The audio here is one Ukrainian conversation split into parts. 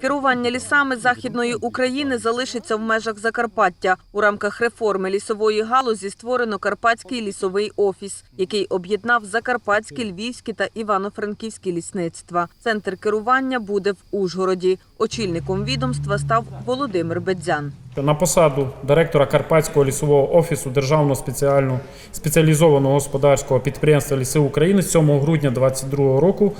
Керування лісами західної України залишиться в межах Закарпаття. У рамках реформи лісової галузі створено Карпатський лісовий офіс, який об'єднав закарпатські, львівські та івано-франківські лісництва. Центр керування буде в Ужгороді. Очільником відомства став Володимир Бедзян. На посаду директора Карпатського лісового офісу Державного спеціального спеціалізованого господарського підприємства Ліси України з 7 грудня 2022 року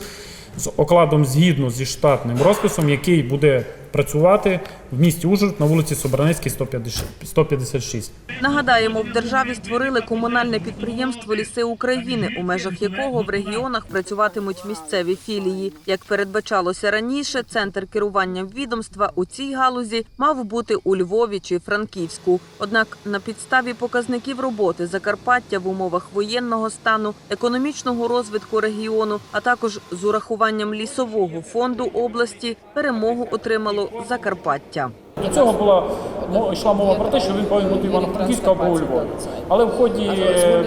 з окладом згідно зі штатним розписом, який буде працювати в місті Ужгород на вулиці Собраницькій 150 156. Нагадаємо, в державі створили комунальне підприємство Ліси України, у межах якого в регіонах працюватимуть місцеві філії. Як передбачалося раніше, центр керування відомства у цій галузі мав бути у Львові чи Франківську. Однак на підставі показників роботи Закарпаття в умовах воєнного стану, економічного розвитку регіону, а також з урахуванням лісового фонду області, перемогу отримало Закарпаття. До цього була мо- йшла мова про те, що він повинен бути івано франківська або Львові. Але в ході е,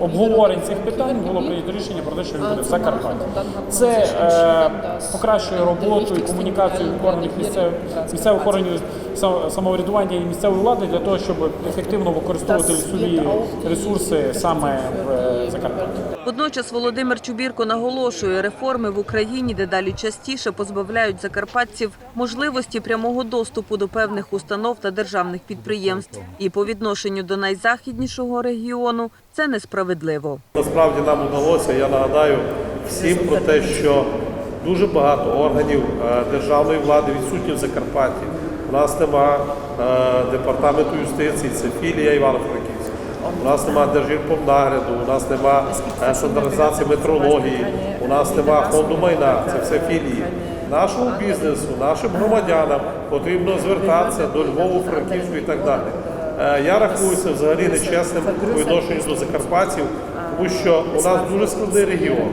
обговорень цих питань було прийнято рішення про те, що він буде в Закарпатті. Це е, покращує роботу і комунікацію органів місцевих, місцевих органів самоврядування і місцевої влади для того, щоб ефективно використовувати лісові ресурси саме в е, Закарпатті. Водночас Володимир Чубірко наголошує, реформи в Україні дедалі частіше позбавляють закарпатців можливості прямого доступу до певних установ та державних підприємств. І по відношенню до найзахіднішого регіону це несправедливо. Насправді нам вдалося, я нагадаю всім про те, що дуже багато органів е, державної влади відсутні в Закарпатті. У нас нема е, департаменту юстиції, це філія Івано-Франківська. У нас нема держірповнагляду, у нас нема е, стандартизації метрології, у нас нема фонду майна, це все філії. Нашому бізнесу, нашим громадянам потрібно звертатися до Львову, Франківську і так далі. Е, Я рахую це взагалі нечесним по відношенню до закарпатців, тому що у нас дуже складний регіон.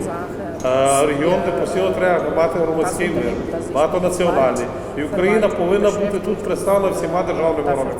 Е, Регіон, де постійно треба мати громадський мир, багатонаціональний. І Україна повинна бути тут представлена всіма державними органами.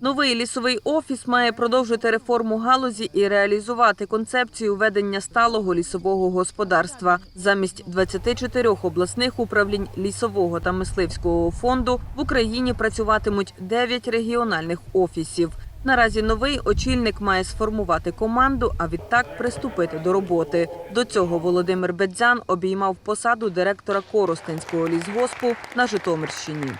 Новий лісовий офіс має продовжити реформу галузі і реалізувати концепцію ведення сталого лісового господарства. Замість 24 обласних управлінь лісового та мисливського фонду в Україні працюватимуть 9 регіональних офісів. Наразі новий очільник має сформувати команду, а відтак приступити до роботи. До цього Володимир Бедзян обіймав посаду директора Коростенського лісгоспу на Житомирщині.